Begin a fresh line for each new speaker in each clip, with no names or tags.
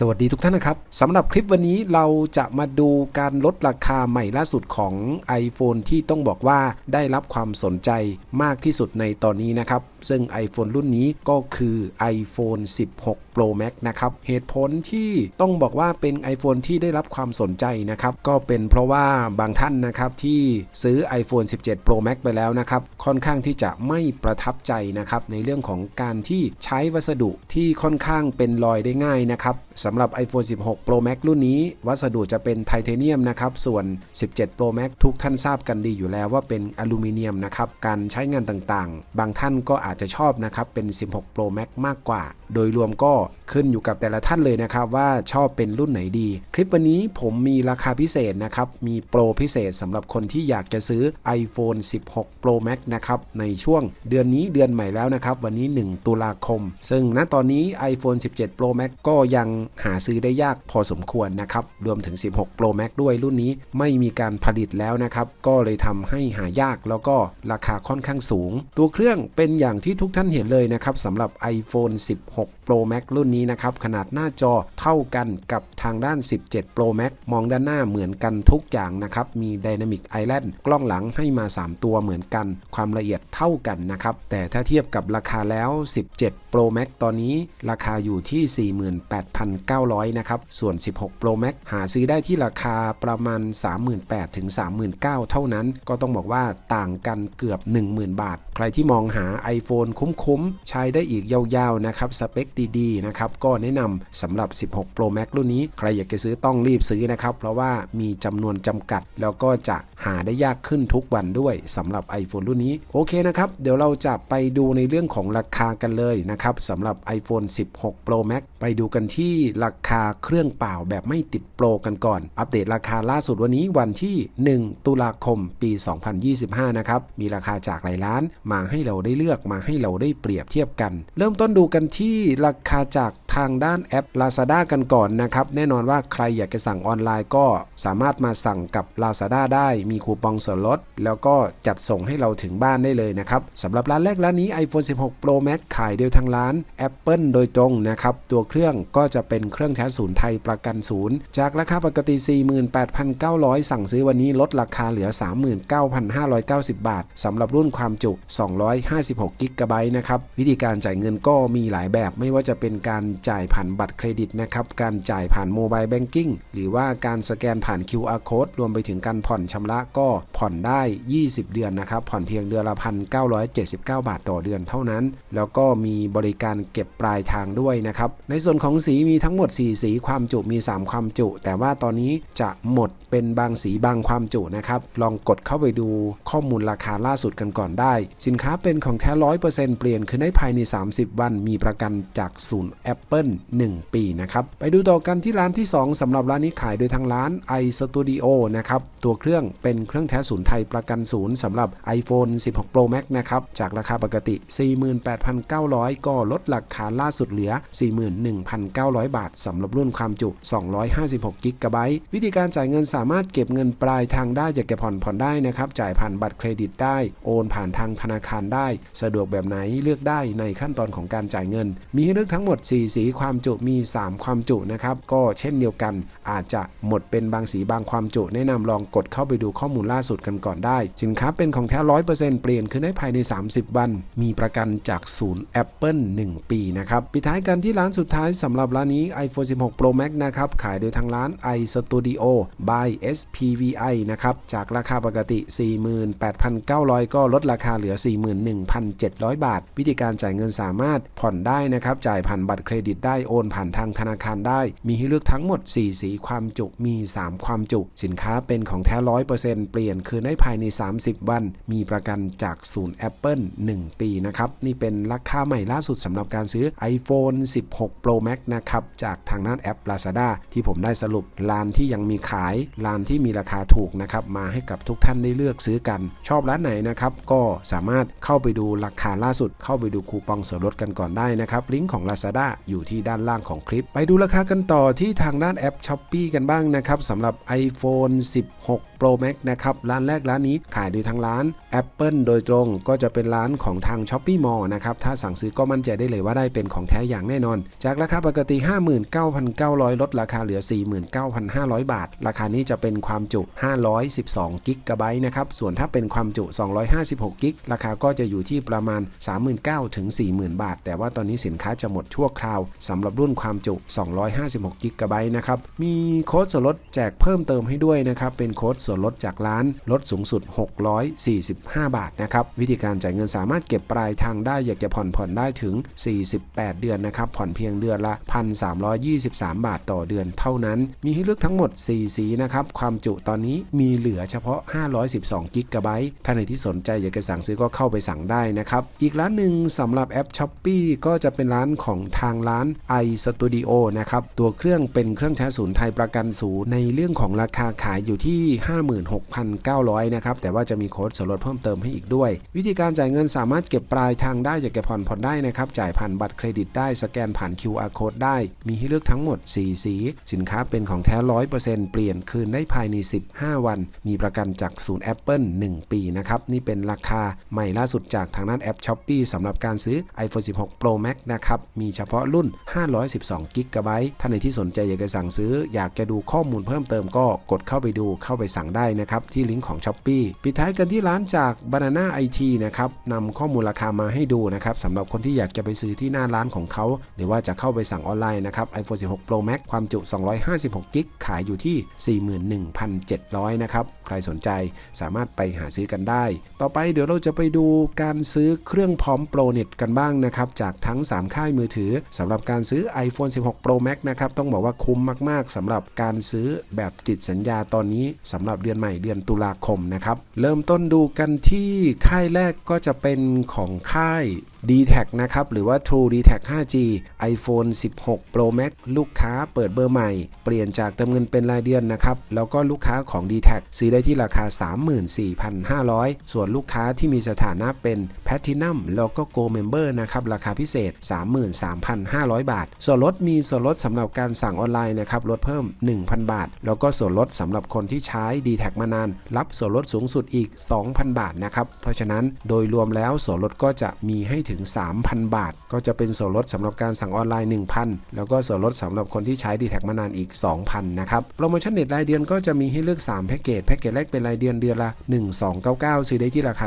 สวัสดีทุกท่านนะครับสำหรับคลิปวันนี้เราจะมาดูการลดราคาใหม่ล่าสุดของ iPhone ที่ต้องบอกว่าได้รับความสนใจมากที่สุดในตอนนี้นะครับซึ่ง iPhone รุ่นนี้ก็คือ iPhone 16 Pro Max นะครับ เหตุผลที่ต้องบอกว่าเป็น iPhone ที่ได้รับความสนใจนะครับ ก็เป็นเพราะว่าบางท่านนะครับที่ซื้อ iPhone 17 Pro Max ไปแล้วนะครับ ค่อนข้างที่จะไม่ประทับใจนะครับ ในเรื่องของการที่ใช้วัสดุที่ค่อนข้างเป็นรอยได้ง่ายนะครับสำหรับ iPhone 16 Pro Max รุ่นนี้ วัสดุจะเป็นไทเทเนียมนะครับ ส่วน 17 Pro Max ทุกท่านทราบกันดีอยู่แล้วว่าเป็นอลูมิเนียมนะครับ การใช้งานต่างๆ บางท่านก็อาาจจะชอบนะครับเป็น 16 Pro Max มากกว่า โดยรวมก็ขึ้นอยู่กับแต่ละท่านเลยนะครับ ว่าชอบเป็นรุ่นไหนดี คลิปวันนี้ผมมีราคาพิเศษนะครับ มีโปรพิเศษสำหรับคนที่อยากจะซื้อ iPhone 16 Pro Max นะครับในช่วงเดือนนี้เดือนใหม่แล้วนะครับ วันนี้ 1 ตุลาคม ซึ่งณตอนนี้ iPhone 17 Pro Max ก็ยังหาซื้อได้ยากพอสมควรนะครับ รวมถึง 16 Pro Max ด้วยรุ่นนี้ไม่มีการผลิตแล้วนะครับ ก็เลยทำให้หายากแล้วก็ราคาค่อนข้างสูง ตัวเครื่องเป็นอย่างที่ทุกท่านเห็นเลยนะครับสำหรับ iPhone 16 Pro Max รุ่นนี้นะครับ ขนาดหน้าจอเท่ากันกับทางด้าน 17 Pro Max มองด้านหน้าเหมือนกันทุกอย่างนะครับ มี Dynamic Island กล้องหลังให้มา 3 ตัวเหมือนกัน ความละเอียดเท่ากันนะครับ แต่ถ้าเทียบกับราคาแล้ว 17 Pro Max ตอนนี้ราคาอยู่ที่ 48,900 นะครับ ส่วน 16 Pro Max หาซื้อได้ที่ราคาประมาณ 38,000ถึง39,000 เท่านั้น ก็ต้องบอกว่าต่างกันเกือบ 10,000 บาท ใครที่มองหา iPhone คุ้มๆ ใช้ได้อีกยาวๆนะครับ สเปคดีๆนะครับ ก็แนะนำสำหรับ 16 Pro Max รุ่นนี้ ใครอยากจะซื้อต้องรีบซื้อนะครับ เพราะว่ามีจำนวนจำกัด แล้วก็จะหาได้ยากขึ้นทุกวันด้วยสำหรับ iPhone รุ่นนี้ โอเคนะครับ เดี๋ยวเราจะไปดูในเรื่องของราคากันเลยนะครับสำหรับ iPhone 16 Pro Max ไปดูกันที่ราคาเครื่องเปล่าแบบไม่ติดโปรกันก่อน อัปเดตราคาล่าสุดวันนี้วันที่ 1 ตุลาคม ปี 2025 นะครับ มีราคาจากหลายร้านมาให้เราได้เลือกมาให้เราได้เปรียบเทียบกัน เริ่มต้นดูกันที่ราคาจากทางด้านแอป Lazada กันก่อนนะครับ แน่นอนว่าใครอยากจะสั่งออนไลน์ก็สามารถมาสั่งกับ Lazada ได้มีคูปองส่วนลด แล้วก็จัดส่งให้เราถึงบ้านได้เลยนะครับสำหรับร้านแรกร้านนี้ iPhone 16 Pro Max ขายเดียวทางร้าน Apple โดยตรงนะครับ ตัวเครื่องก็จะเป็นเครื่องแท้ศูนย์ไทยประกันศูนย์จากราคาปกติ 48,900 สั่งซื้อวันนี้ลดราคาเหลือ 39,590 บาทสำหรับรุ่นความจุ256กิกะไบต์นะครับวิธีการจ่ายเงินก็มีหลายแบบไม่ว่าจะเป็นการจ่ายผ่านบัตรเครดิตนะครับ การจ่ายผ่านโมบายแบงกิ้งหรือว่าการสแกนผ่าน QR code รวมไปถึงการผ่อนชำระก็ผ่อนได้ 20 เดือนนะครับ ผ่อนเพียงเดือนละ1,979บาทต่อเดือนเท่านั้น แล้วก็มีบริการเก็บปลายทางด้วยนะครับ ในส่วนของสีมีทั้งหมด 4 สีความจุมี 3 ความจุ แต่ว่าตอนนี้จะหมดเป็นบางสีบางความจุนะครับ ลองกดเข้าไปดูข้อมูลราคาล่าสุดกันก่อนได้ สินค้าเป็นของแท้ร้อยเปอร์เซ็นต์เปลี่ยนคือได้ภายใน 30 วันมีประกันจากศูนย์แอป Apple 1 ปีนะครับ ไปดูต่อกันที่ร้านที่ 2สำหรับร้านนี้ขายโดยทางร้าน iStudio นะครับ ตัวเครื่องเป็นเครื่องแท้ศูนย์ไทยประกันศูนย์สำหรับ iPhone 16 Pro Max นะครับ จากราคาปกติ 48,900 ก็ลดราคาล่าสุดเหลือ 41,900 บาทสำหรับรุ่นความจุ 256 g b วิธีการจ่ายเงินสามารถเก็บเงินปลายทางได้อยากจะผ่อนผ่อนได้นะครับ จ่ายผ่านบัตรเครดิตได้ โอนผ่านทางธนาคารได้ สะดวกแบบไหนเลือกได้ในขั้นตอนของการจ่ายเงิน มีให้เลือกทั้งหมด 4สีความจุมี 3 ความจุนะครับ ก็เช่นเดียวกัน อาจจะหมดเป็นบางสีบางความจุแนะนำลองกดเข้าไปดูข้อมูลล่าสุดกันก่อนได้ สินค้าเป็นของแท้ร้อยเปอร์เซ็นต์เปลี่ยนขึ้นได้ภายใน 30 วัน มีประกันจากศูนย์ Apple 1 ปีนะครับปิดท้ายกันที่ร้านสุดท้ายสำหรับร้านนี้ iPhone 16 Pro Max นะครับขายโดยทางร้าน iStudio by SPVI นะครับจากราคาปกติ 48,900 ก็ลดราคาเหลือ 41,700 บาท วิธีการจ่ายเงินสามารถผ่อนได้นะครับจ่ายผ่านบัตรเครดิตได้โอนผ่านทางธนาคารได้ มีให้เลือกทั้งหมด 4 สีความจุ มี 3 ความจุ สินค้าเป็นของแท้ร้อยเปอร์เซ็นต์เปลี่ยนคืนได้ภายใน 30 วัน มีประกันจากศูนย์ Apple 1 ปีนะครับ นี่เป็นราคาใหม่ล่าสุดสำหรับการซื้อ iPhone 16 Pro Max นะครับ จากทางด้านแอป Lazada ที่ผมได้สรุปร้านที่ยังมีขายร้านที่มีราคาถูกนะครับ มาให้กับทุกท่านได้เลือกซื้อกัน ชอบร้านไหนนะครับ ก็สามารถเข้าไปดูราคาล่าสุด เข้าไปดูคูปองส่วนลดกันก่อนได้นะครับ ลิงก์ของ Lazada อยู่ที่ด้านล่างของคลิป ไปดูราคากันต่อที่ทางด้านแอป s h อ p ปี้กันบ้างนะครับสำหรับ iPhone 16 Pro Max นะครับ ร้านแรกร้านนี้ขายโดยทางร้าน Apple โดยตรงก็จะเป็นร้านของทาง s h o p e e Mall นะครับ ถ้าสั่งซื้อก็มั่นใจได้เลยว่าได้เป็นของแท้อย่างแน่นอน จากราคาปกติ 59,900 ลดราคาเหลือ 49,500 บาท ราคานี้จะเป็นความจุ 512กิกะไบต์นะครับ ส่วนถ้าเป็นความจุ 256กิกราคาก็จะอยู่ที่ประมาณ 39,000ถึง40,000 บาท แต่ว่าตอนนี้สินค้าจะหมดชั่วคราวสำหรับรุ่นความจุ 256กิกะไบต์นะครับ มีโค้ดส่วนลดแจกเพิ่มเติมให้ด้วยนะครับ เป็นโค้ดส่วนลดจากร้านลดสูงสุด 645 บาทนะครับ วิธีการจ่ายเงินสามารถเก็บปลายทางได้อยากจะผ่อนผ่อนได้ถึง 48 เดือนนะครับ ผ่อนเพียงเดือนละ 1,323 บาทต่อเดือนเท่านั้น มีให้เลือกทั้งหมด 4 สีนะครับ ความจุตอนนี้มีเหลือเฉพาะ 512 กิกะไบต์ถ้าในที่สนใจอยากจะสั่งซื้อก็เข้าไปสั่งได้นะครับ อีกร้านหนึ่งสำหรับแอป s h อ p e e ก็จะเป็นร้านของทางร้าน iStudio นะครับ ตัวเครื่องเป็นเครื่องใช้ศูนย์ไทยประกันศูนย์ในเรื่องของราคาขายอยู่ที่56,900 นะครับ แต่ว่าจะมีโค้ดส่วนลดเพิ่มเติมให้อีกด้วย วิธีการจ่ายเงินสามารถเก็บปลายทางได้อยากจะผ่อนผ่อนได้นะครับ จ่ายผ่านบัตรเครดิตได้ สแกนผ่าน QR code ได้ มีให้เลือกทั้งหมด 4 สี สินค้าเป็นของแท้ 100%เปลี่ยนคืนได้ภายใน 15 วัน มีประกันจากศูนย์ Apple 1 ปีนะครับ นี่เป็นราคาใหม่ล่าสุดจากทางด้านแอป s h อ p e e สำหรับการซื้อ iPhone 16 Pro Max นะครับ มีเฉพาะรุ่น 512 g b ท่านในที่สนใจอยากจะสั่งซื้อ อยากจะดูข้อมูลเพิ่มเติมก็กดเข้าไปดูเข้าไปสั่งได้นะครับที่ลิงก์ของ s h อ p e e ปิดท้ายกันที่ร้านจาก Banana IT นะครับนำข้อมูลราคามาให้ดูนะครับสำหรับคนที่อยากจะไปซื้อที่หน้าร้านของเขา หรือว่าจะเข้าไปสั่งออนไลน์นะครับ iPhone 16 Pro Max ความจุ 256 g b ขายอยู่ที่ 41,700 นะครับ ใครสนใจสามารถไปหาซื้อกันได้ ต่อไปเดี๋ยวเราจะไปดูการซื้อเครื่องพร้อมโปรเน็ตกันบ้างนะครับ จากทั้ง 3 ค่ายมือถือสำหรับการซื้อ iPhone 16 Pro Max นะครับ ต้องบอกว่าคุ้มมาก ๆสำหรับการซื้อแบบติดสัญญาตอนนี้สำหรับเดือนใหม่เดือนตุลาคมนะครับ เริ่มต้นดูกันที่ค่ายแรกก็จะเป็นของค่าย d t แทนะครับ หรือว่า True d t แท 5G iPhone 16 Pro Max ลูกค้าเปิดเบอร์ใหม่ เปลี่ยนจากเติมเงินเป็นรายเดือนนะครับ แล้วก็ลูกค้าของ d t แทซื้อได้ที่ราคา 34,500 ส่วนลูกค้าที่มีสถานะเป็น Platinum แล้วก็ gold Member นะครับ ราคาพิเศษ 33,500 บาท ส่วนลดมีส่วนลดสำหรับการสั่งออนไลน์นะครับ ลดเพิ่ม 1,000 บาท แล้วก็ส่วนลดสำหรับคนที่ใช้ d t แทมานาน รับส่วนลดสูงสุดอีก 2,000 บาทนะครับ เพราะฉะนั้นโดยรวมแล้วส่วนลดก็จะมีให้ถึง3,000 บาท ก็จะเป็นส่วนลดสำหรับการสั่งออนไลน์ 1,000 แล้วก็ส่วนลดสำหรับคนที่ใช้ d t แท็มานานอีก 2,000 นะครับ โปรโมชั่นเน็ตรายเดือนก็จะมีให้เลือก 3 แพ็กเกจ แพ็กเกจแรกเป็นรายเดือนเดือนละ 1299 ซื้อได้ที่ราคา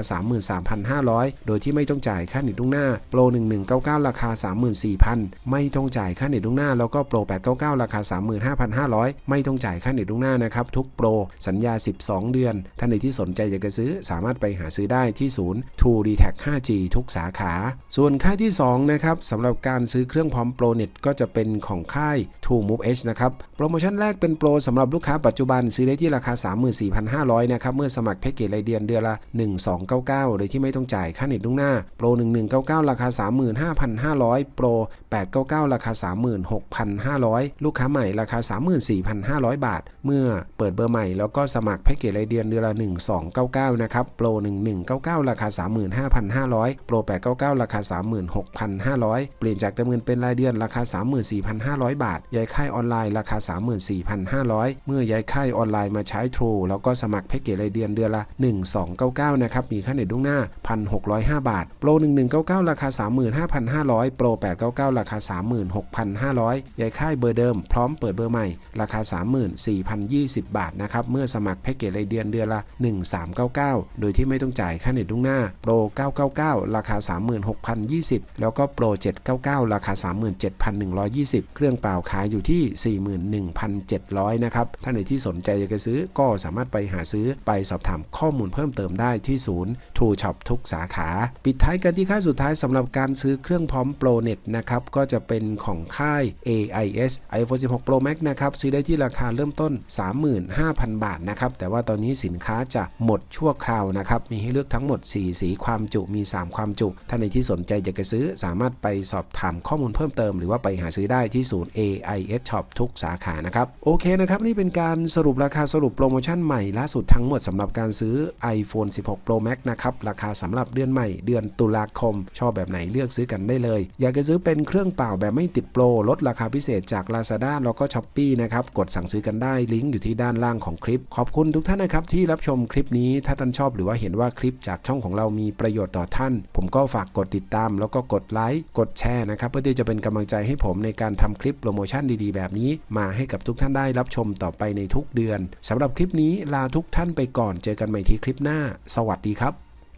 33,500 โดยที่ไม่ต้องจ่ายค่าเน็ตล่วงหน้า โปร 1199 ราคา 34,000 ไม่ต้องจ่ายค่าเน็ตล่วงหน้า แล้วก็โปร 899 ราคา 35,500 ไม่ต้องจ่ายค่าเน็ตล่วงหน้านะครับ ทุกโปร สัญญา 12 เดือน ท่านใดที่สนใจอยากจะซื้อ สามารถไปหาซื้อได้ที่ศูนย์ True d t a c 5G ทุกสาขาส่วนค่ายที่ 2 นะครับสำหรับการซื้อเครื่องพร้อมโปรเน็ตก็จะเป็นของค่าย True Move Edge นะครับโปรโมชั่นแรกเป็นโปรสำหรับลูกค้าปัจจุบันซื้อได้ที่ราคา 34,500นะครับเมื่อสมัครแพ็กเกจรายเดือนเดือนละ 1299 โดยที่ไม่ต้องจ่ายค่าเน็ตล่วงหน้าโปร 1199 ราคา 35,500 โปร 899 ราคา 36,500 ลูกค้าใหม่ราคา 34,500 บาท เมื่อเปิดเบอร์ใหม่แล้วก็สมัครแพ็กเกจรายเดือนเดือนละ 1299 นะครับโปร 1199 ราคา 35,500 โปร 899ราคา 36,500 เปลี่ยนจากเติมเงินเป็นรายเดือนราคา 34,500 บาท ย้ายค่ายออนไลน์ราคา 34,500 เมื่อย้ายค่ายออนไลน์มาใช้ True แล้วก็สมัครแพ็กเกจรายเดือนเดือนละ 1299 นะครับ มีค่าเน็ตล่วงหน้า 1,605 บาท โปร 1199 ราคา 35,500 โปร 899 ราคา 36,500 ย้ายค่ายเบอร์เดิม พร้อมเปิดเบอร์ใหม่ ราคา 34,020 บาทนะครับ เมื่อสมัครแพ็กเกจรายเดือนเดือนละ 1399 โดยที่ไม่ต้องจ่ายค่าเน็ตล่วงหน้า โปร 999 ราคา6,020 แล้วก็โปร 799 ราคา 37,120 เครื่องเปล่าขายอยู่ที่ 41,700 นะครับ ท่านไหนที่สนใจอยากจะซื้อก็สามารถไปหาซื้อไปสอบถามข้อมูลเพิ่มเติมได้ที่ศูนย์ True Shop ทุกสาขา ปิดท้ายกันที่ค่ายสุดท้ายสำหรับการซื้อเครื่องพร้อมโปรเน็ตนะครับ ก็จะเป็นของค่าย AIS iPhone 16 Pro Max นะครับซื้อได้ที่ราคาเริ่มต้น 35,000 บาทนะครับแต่ว่าตอนนี้สินค้าจะหมดชั่วคราวนะครับมีให้เลือกทั้งหมด 4 สีความจุมี 3 ความจุท่านในที่ที่สนใจอยากจะซื้อสามารถไปสอบถามข้อมูลเพิ่มเติม หรือว่าไปหาซื้อได้ที่ศูนย์ AIS Shop ทุกสาขานะครับ โอเคนะครับ นี่เป็นการสรุปราคาสรุปโปรโมชั่นใหม่ล่าสุดทั้งหมดสำหรับการซื้อ iPhone 16 Pro Max นะครับ ราคาสำหรับเดือนใหม่ เดือนตุลาคม ชอบแบบไหนเลือกซื้อกันได้เลย อยากจะซื้อเป็นเครื่องเปล่าแบบไม่ติดโปรลดราคาพิเศษจาก Lazada แล้วก็ Shopee นะครับกดสั่งซื้อกันได้ลิงก์อยู่ที่ด้านล่างของคลิป ขอบคุณทุกท่านนะครับที่รับชมคลิปนี้ถ้าท่านชอบหรือว่าเห็นว่าคลิปจากช่องของเรามีประโยชน์ต่อท่าน ผมก็ฝากกดติดตาม แล้วก็กดไลค์กดแชร์นะครับเพื่อที่จะเป็นกำลังใจให้ผมในการทำคลิปโปรโมชั่นดีๆ แบบนี้ มาให้กับทุกท่านได้รับชมต่อไปในทุกเดือนสำหรับคลิปนี้ลาทุกท่านไปก่อนเจอกันใหม่ที่คลิปหน้า สวัสดีครับ